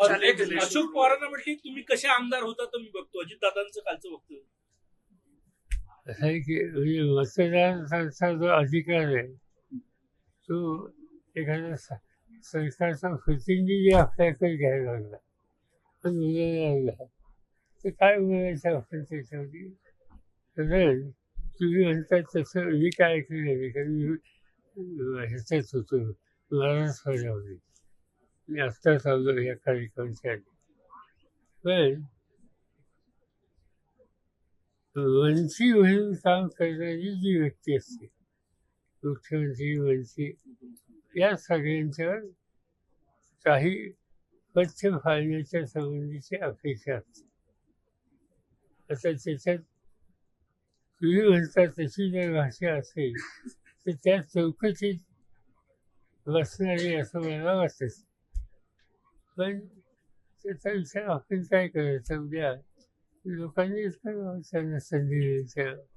एक अशोक पवारांना म्हटली तुम्ही कसे आमदार होता तर मी बघतो. अजित दादांचं कालचं बघतो. असं आहे की म्हणजे मतदारांचा जो अधिकार आहे तो एखाद्या सरकारचा प्रतिनिधी आपल्याकडे घ्यायला लागला पण बोलायला लागला तर काय बोलायचं आपण त्याच्यावरती? तर तुम्ही म्हणतात तसं मी काय ऐकलं नाही. कारण मी ह्याच्यात होतो. महाराष्ट्रामध्ये मी आत्ताच आलो या कार्यक्रमासाठी. पण वंशी म्हणून काम करणारी जी व्यक्ती असते मुख्यमंत्री वंशी या सगळ्यांच्यावर काही पथ्य फाळण्याच्या संबंधीची अपेक्षा असते. आता त्याच्यात तुम्ही म्हणता तशी जर भाषा असेल तर त्या चौकशीत बसणारी असं मला वाटत. पण त्याचा आपण काय करायचं उद्या लोकांनीच करावं त्यांना संधी द्यायच्या